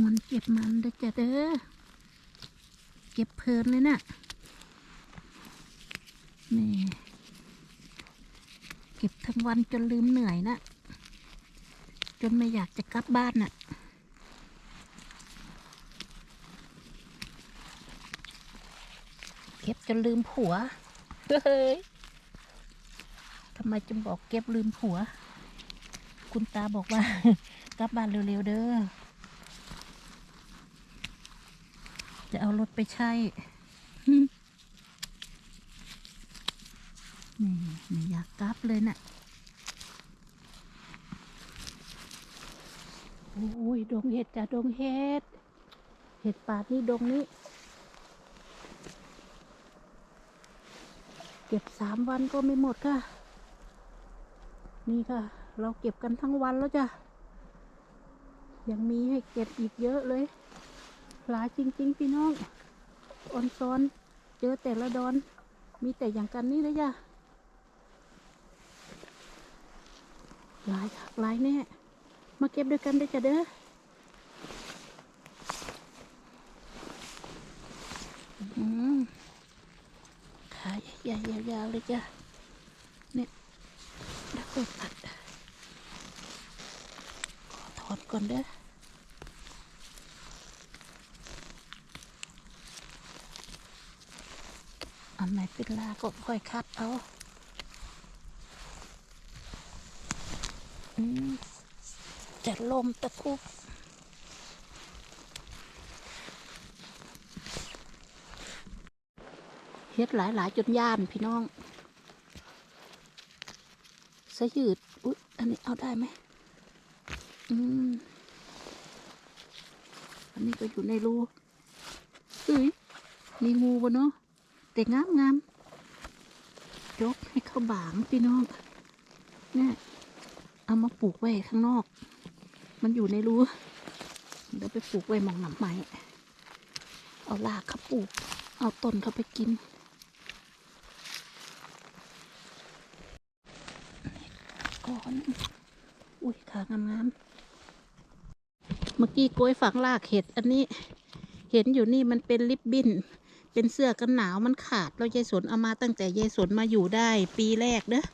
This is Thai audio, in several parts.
มวนเก็บมันเด้อจ้ะเด้อเก็บเพลินเลยน่ะนี่เก็บทั้งวันจนลืมเหนื่อยนะจนไม่อยากจะกลับบ้านน่ะเก็บจนลืมผัว เฮ้ยทำไมจึงบอกเก็บลืมผัว คุณตาบอกว่า กลับบ้านเร็วๆเด้อ จะเอารถไปใช้นี่ไม่อยากกลับเลยนะ่ะ โอ้ย ดงเห็ดจ้ะดงเห็ด เห็ดป่านี่ดงนี้ เก็บสามวันก็ไม่หมดค่ะ นี่ค่ะ เราเก็บกันทั้งวันแล้วจ้ะ ยังมีให้เก็บอีกเยอะเลย หลายจริง ๆ พี่น้องออนซอน เจอแต่ละดอน มีแต่อย่างกันนี่เลยจ้ะหลายคักหลายแน่ มาเก็บด้วยกันได้จ้ะเด้อขายใหญ่ยาวๆเลยจ้ะ เนี่ยแล้วก็ตัด ขอถอนก่อนเด้อ อันไหนเป็นลาก็ค่อยคัดเอาจะลมตะคุบเฮ็ดหลายหลายๆจนย่านพี่น้องสะยืด อุ๊ย อันนี้เอาได้ไหม อืม อันนี้ก็อยู่ในรูเอ้ย มีงูบนเนาะ แต่งามงามยกให้เข้าบางพี่น้องเนี่ยเอามาปลูกไว้ข้างนอก มันอยู่ในรูเดี๋ยวไปปลูกไว้มองหนำไม้เอารากเขาปลูก เอาต้นเขาไปกินก่อนอุ้ยขางามงามๆเมื่อกี้กล้วยฝังรากเห็ด อันนี้ เห็นอยู่นี่มันเป็นลิปบิ้น เป็นเสื้อกันหนาวมันขาดแล้วยายสนเอามาตั้งแต่ยายสนมาอยู่ได้ ปีแรกเด้อ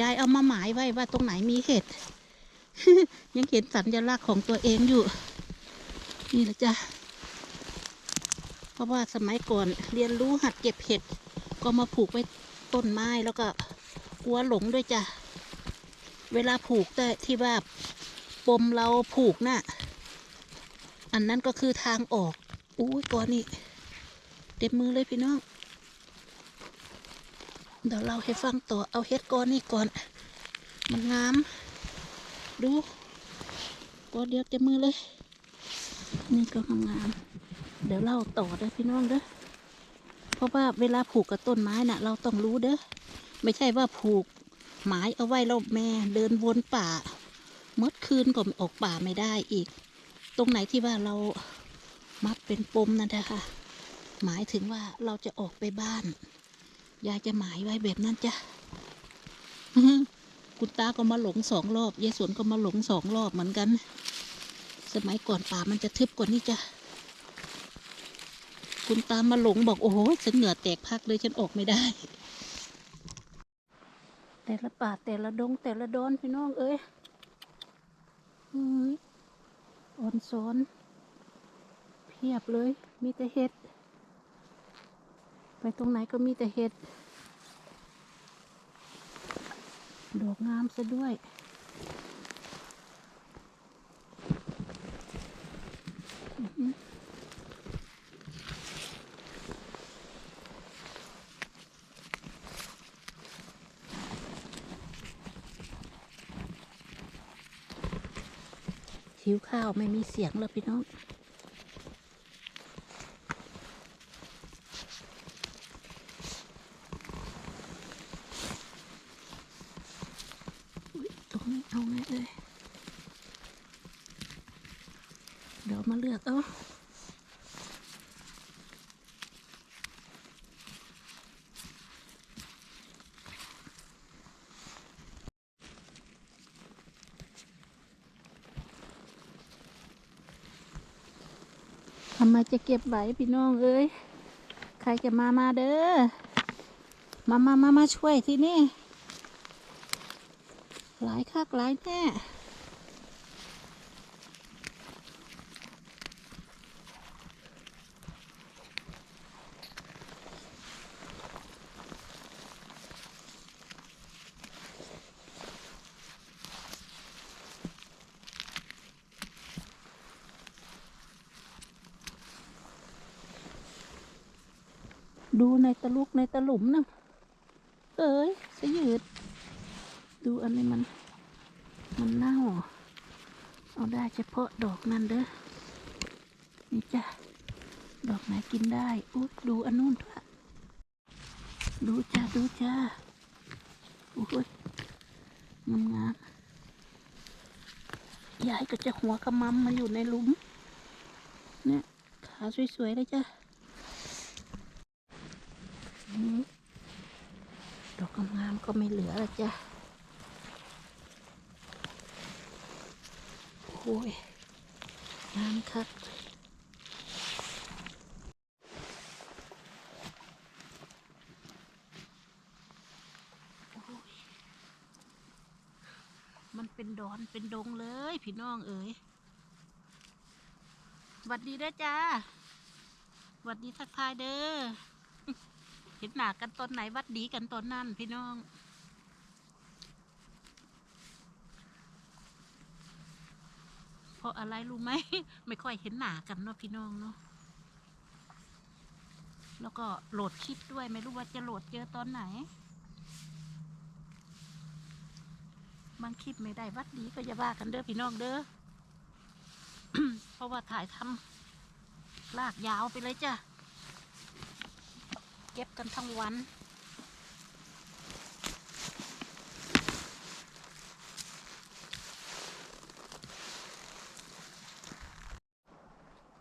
ยายเอามาหมายไว้ว่าตรงไหนมีเห็ด ยังเห็นสัญลักษณ์ของตัวเองอยู่ นี่แหละจ้ะเพราะว่าสมัยก่อนเรียนรู้หัดเก็บเห็ด ก็มาผูกไว้ต้นไม้แล้วก็กลัวหลงด้วยจ้ะเวลาผูกแต่ที่ว่าปมเราผูกน่ะ อันนั้นก็คือทางออก อุ้ยก่อนนี่ เต็มมือเลยพี่น้อง เดี๋ยวเราให้ฟังต่อเอาเฮ็ดก้อนนี่ก่อน มันงาม ดูก้อนเดียวเต็มมือเลย นี่ก็งามเดี๋ยวเล่าต่อเด้อพี่น้องเด้อเพราะว่าเวลาผูกกับต้นไม้น่ะ เราต้องรู้เด้อไม่ใช่ว่าผูกหมายเอาไว้แล้วแม่เดินวนป่าเมื่อคืนก็ออกป่าไม่ได้อีก ตรงไหนที่ว่าเรามัดเป็นปมนั่นแหละค่ะ หมายถึงว่าเราจะออกไปบ้าน ยายจะหมายไว้แบบนั้นจ้ะคุณตาก็มาหลงสองรอบยายสวนก็มาหลงสองรอบเหมือนกัน สมัยก่อนป่ามันจะทึบกว่านี้จ้ะคุณตามาหลงบอกโอ้โหฉันเหงื่อแตกพักเลยฉันออกไม่ได้ แต่ละป่าแต่ละดง แต่ละดอนพี่น้องเอ้ยเฮ้ยอ่อนซ้อนเพียบเลยมีแต่เห็ด ไปตรงไหนก็มีแต่เห็ด ดอกงามซะด้วย หิวข้าวไม่มีเสียงแล้วพี่น้อง อุ๊ยตรงนี้เอาไงเอ่ย เดี๋ยวมาเลือกเอาทำไมจะเก็บไว้พี่น้องเอ้ย ใครจะมามาเด้อ มามามามาช่วยที่นี่ หลายคักหลายแน่ ดูในตะลุกในตะหลุมนะเอ้ยสยืด ดูอันนี้มัน มันเน่า เอาได้เฉพาะดอกนั่นเด้อ นี่จ้ะ ดอกไหนกินได้อุ๊ยดูอันนู้นด้วยดูจ้าดูจ้าโอ้ยงามงามยายก็จะหัวขมำมาอยู่ในหลุม เนี่ย ขาสวยๆเลยจ้ะอืม ดอกงามก็ไม่เหลือแล้วจ้ะโอ้ยงามคักโอ้ยมันเป็นดอนเป็นดงเลยพี่น้องเอ๋ยหวัดดีด้จ้าหวัดดีทักทายเด้อ เห็นหนากันตอนไหนวัดดีกันตอนนั้นพี่น้องเพราะอะไรรู้ไหม ไม่ค่อยเห็นหนากันเนาะพี่น้องเนาะแล้วก็โหลดคลิปด้วยไม่รู้ว่าจะโหลดเจอตอนไหน บางคลิปไม่ได้วัดดีก็อย่าว่ากันเด้อพี่น้องเด้อเพราะว่าถ่ายทำลากยาวไปเลยจ้ะ ก็บกันทั้งวัน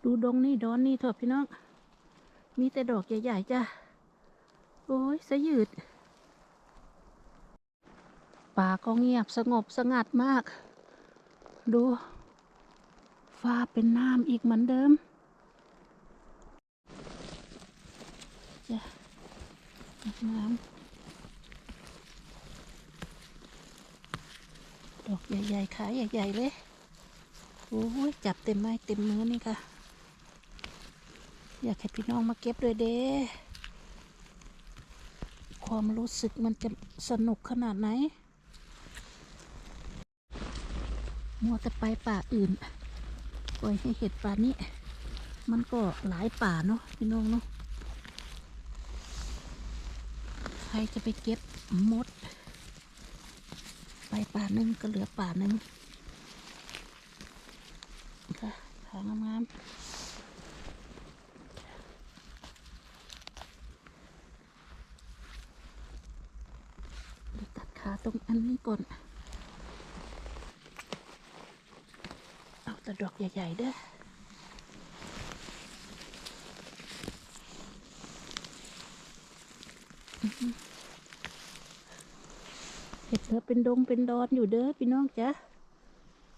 ดูดงนี่ดอนนี่เถอะพี่น้อง มีแต่ดอกใหญ่ๆจ้ะ โอ้ยสะยืด ป่าก็เงียบสงบสงัดมาก ดู ฟ้าเป็นน้ำอีกเหมือนเดิม จ้ะ น้ำดอกใหญ่ๆขายใหญ่ ๆ เลย โอ้ยจับเต็มไม้เต็มมือนี่ค่ะ อยากให้พี่น้องมาเก็บด้วยเด้ความรู้สึกมันจะสนุกขนาดไหน มัวแต่ไปป่าอื่น ปล่อยให้เห็ดป่านี้ มันก็หลายป่าเนาะพี่น้องเนาะ ใครจะไปเก็บมด ไปป่าหนึ่งก็เหลือป่าหนึ่งค่ะขางามๆเดี๋ยวตัดขาตรงอันนี้ก่อน เอาแต่ดอกใหญ่ ๆ เด้อหือ เป็นดงเป็นดอนอยู่เด้อพี่น้องจ๊ะ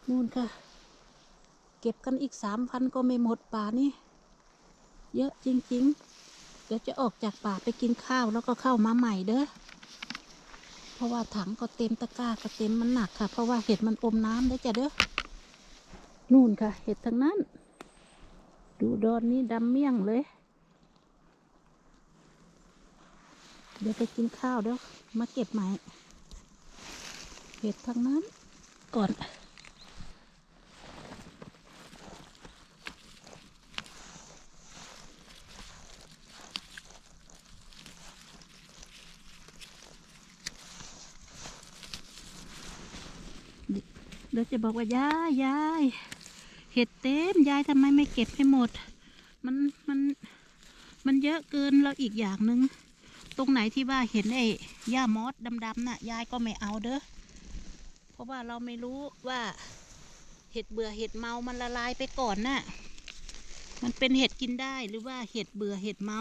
นู่นค่ะ เก็บกันอีกสามพันก็ไม่หมดป่านี่เยอะจริงๆ เดี๋ยวจะออกจากป่าไปกินข้าวแล้วก็เข้ามาใหม่เด้อเพราะว่าถังก็เต็มตะกร้าก็เต็มมันหนักค่ะ เพราะว่าเห็ดมันอมน้ำเด้จ้ะเด้อนู่นค่ะ เห็ดทั้งนั้น ดูดอนนี้ดำเมี่ยงเลย เดี๋ยวไปกินข้าวเดี๋ยวมาเก็บใหม่ เห็ดทั้งนั้นก่อนเดี๋ยวจะบอกว่ายายยายเห็ดเต็มยายทำไมไม่เก็บให้หมด มันมันมันเยอะเกินแล้วอีกอย่างหนึ่งตรงไหนที่ว่าเห็นไอ้หญ้ามอสดำๆน่ะยายก็ไม่เอาเด้อ ราะว่าเราไม่รู้ว่าเห็ดเบื่อเห็ดเมา มันละลายไปก่อนน่ะ มันเป็นเห็ดกินได้หรือว่าเห็ดเบื่อเห็ดเมา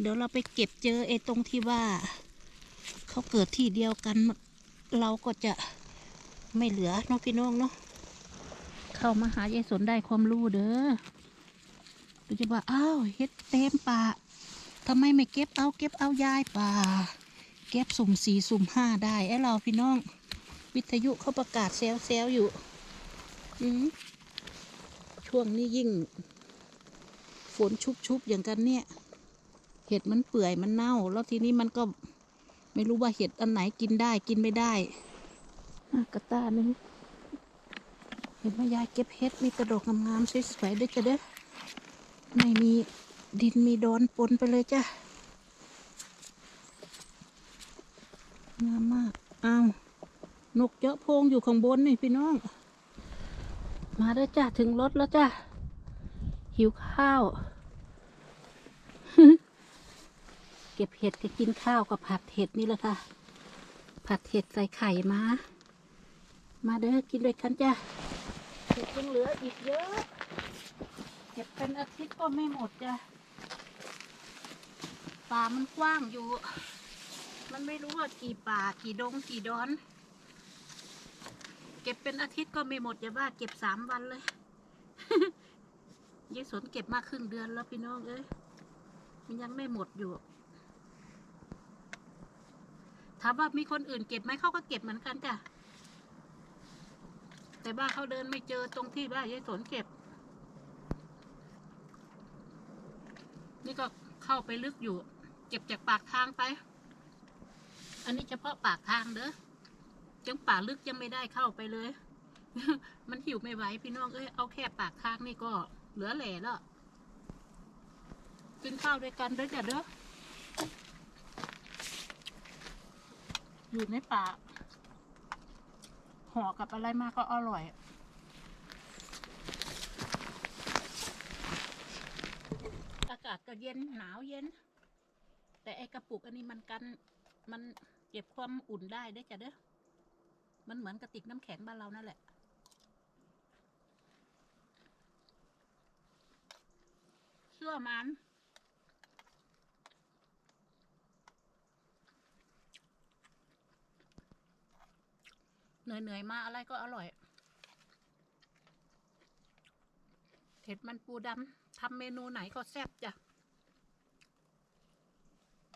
เดี๋ยวเราไปเก็บเจอไอ้ตรงที่ว่า เขาเกิดที่เดียวกัน เราก็จะไม่เหลือน้องพี่น้องเนาะ เข้ามาหายายสนได้ความรู้เด้อเราจะว่าอ้าวเฮ็ดเต็มป่าทำไมไม่เก็บเอาเก็บเอายายป่า เก็บสุ่มสี่สุ่มห้าได้ไอ้เราพี่น้อง วิทยุเขาประกาศแซวแซวๆอยู่ อืมช่วงนี้ยิ่ง ฝนชุบๆอย่างกันเนี่ย เห็ดมันเปื่อยมันเน่า แล้วทีนี้มันก็ไม่รู้ว่าเห็ดอันไหนกินได้กินไม่ได้อะกระตาหนึ่งเห็นว่ายายเก็บเห็ดมีกระดกงามๆสวยๆด้วยจ้ะเด้อไม่มีดินมีดอนปนไปเลยจ้ะงามมาก อ้าว นกเจาะโพงอยู่ข้างบนนี่พี่น้อง มาแล้วจ้ะถึงรถแล้วจ้ะหิวข้าว เก็บเห็ดก็กินข้าวกับผัดเห็ดนี่แหละค่ะ ผัดเห็ดใส่ไข่มา มาเด้อกินด้วยกันจ้ะเห็ดยังเหลืออีกเยอะ เก็บเป็นอาทิตย์ก็ไม่หมดจ้ะป่ามันกว้างอยู่ มันไม่รู้ว่ากี่ป่ากี่ดงกี่ดอน เก็บเป็นอาทิตย์ก็ไม่หมดอย่าว่าเก็บสามวันเลยยายสนเก็บมาครึ่งเดือนแล้วพี่น้องเอ้ยมันยังไม่หมดอยู่ถามว่ามีคนอื่นเก็บไหมเขาก็เก็บเหมือนกันจ้ะแต่บ้านเขาเดินไม่เจอตรงที่บ้านยายสนเก็บ นี่ก็เข้าไปลึกอยู่ เก็บจากปากทางไป อันนี้เฉพาะปากทางเด้อ จังป่าลึกยังไม่ได้เข้าไปเลย มันหิวไม่ไหวพี่น้องเอ้ยเอาแค่ปากทางนี่ก็เหลือแหล่แล้วกินข้าวด้วยกันเด้อจ้ะเด้ออยู่ในป่าห่อกับอะไรมากก็อร่อยอากาศก็เย็นหนาวเย็น แต่ไอกระปุกอันนี้มันกันมันเก็บความอุ่นได้ได้อจ้ะเด้อ มันเหมือนกระติกน้ำแข็งบ้านเรานั่นแหละ เสื้อมันเหนื่อยๆมาอะไรก็อร่อยเห็ดมันปูดำทำเมนูไหนก็แซ่บจ้ะ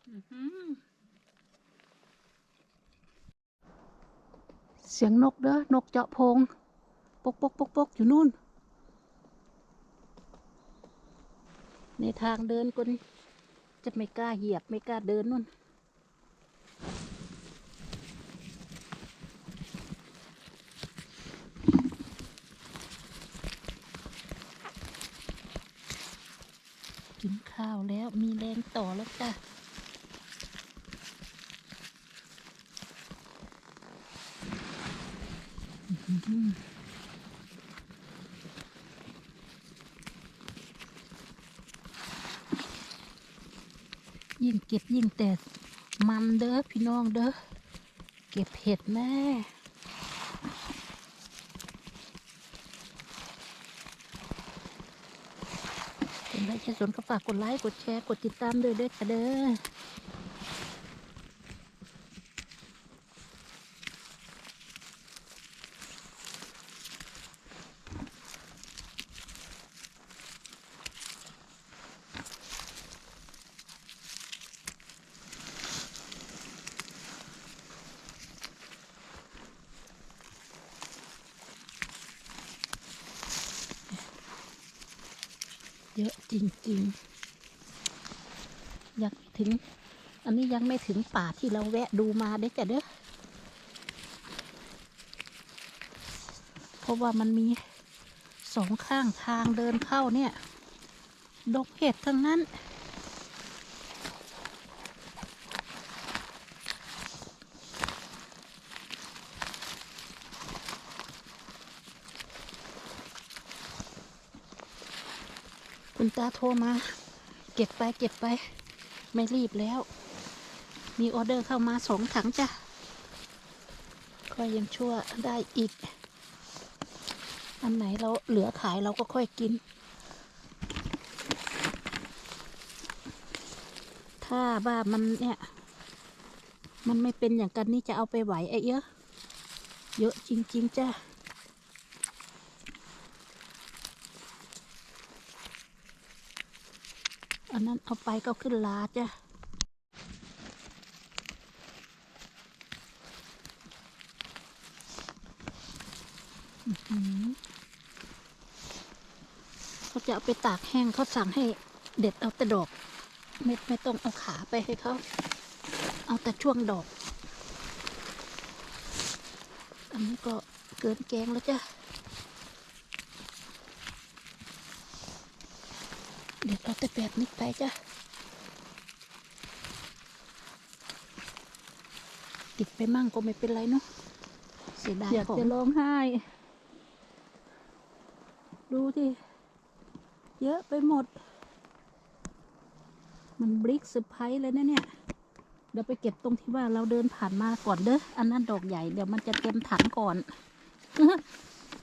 อื้อหือ เสียงนกเด้อนกเจาะโพงปกปกปกปกอยู่นู่น ในทางเดินคนจะไม่กล้าเหยียบไม่กล้าเดินนู่นกินข้าวแล้วมีแรงต่อแล้วจ้ะ อื้อหือ ยิ่งเก็บยิ่งแต่มันเด้อพี่น้องเด้อเก็บเห็ดแม่เป็นไรแค่สนก็ฝากกดไลค์กดแชร์กดติดตามด้วยเด้อค่ะเด้อ จริงๆยังไม่ถึง อันนี้ยังไม่ถึงป่าที่เราแวะดูมาเด้จ้ะเด้อเพราะว่ามันมีสองข้างทางเดินเข้าเนี่ย ดกเห็ดทั้งนั้น ตาโทรมา เก็บไปเก็บไป ไม่รีบแล้ว มีออเดอร์เข้ามาสองถังจ้ะก็ยังชั่วได้อีก อันไหนเราเหลือขายเราก็ค่อยกิน ถ้าว่ามันเนี่ย มันไม่เป็นอย่างกันนี่จะเอาไปไหวไอ้เยอะ เยอะจริง ๆ จ้ะ อันนั้นเอาไปก็ขึ้นลาจ้ะเขาจะเอาไปตากแห้งเขาสั่งให้เด็ดเอาแต่ดอกไม่ไม่ต้องเอาขาไปให้เขา เอาแต่ช่วงดอก อันนี้ก็เกินแกงแล้วจ้ะ เด็ดเอาแต่แบบนี้ไปจ้ะ ติดไปมั่งก็ไม่เป็นไรเนาะเสียดายอยากของจะร้องไห้ ดูดิเยอะไปหมด มันบลิกเซอร์ไพรส์เลยนะเนี่ยเดี๋ยวไปเก็บตรงที่ว่าเราเดินผ่านมาก่อนเด้อ อันนั้นดอกใหญ่ เดี๋ยวมันจะเต็มถังก่อน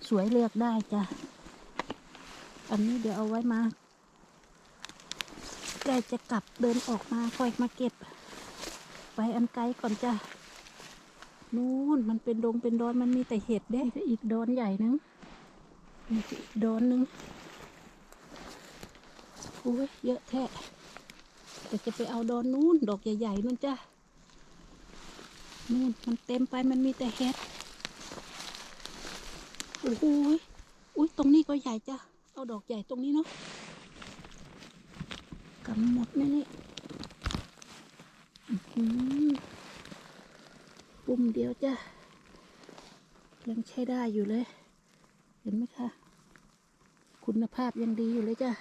สวยเลือกได้จ้ะ อันนี้เดี๋ยวเอาไว้มา ใกล้จะกลับเดินออกมาคอยมาเก็บ ไปอันไกลก่อนจ้ะนู่นมันเป็นดงเป็นดอนมันมีแต่เห็ดเด้อีกดอนใหญ่นึงนี่อีกดอนนึงโอ้ยเยอะแท้แต่จะไปเอาดอนนู้นดอกใหญ่ๆนู่นจ้ะนู่นมันเต็มไปมันมีแต่เห็ดโอ้โหยอุ้ยตรงนี้ก็ใหญ่จ้ะเอาดอกใหญ่ตรงนี้เนาะ กำหมดแน่ๆปุ่มเดียวจ้ะ ยังใช้ได้อยู่เลย เห็นไหมคะ คุณภาพยังดีอยู่เลยจ้ะ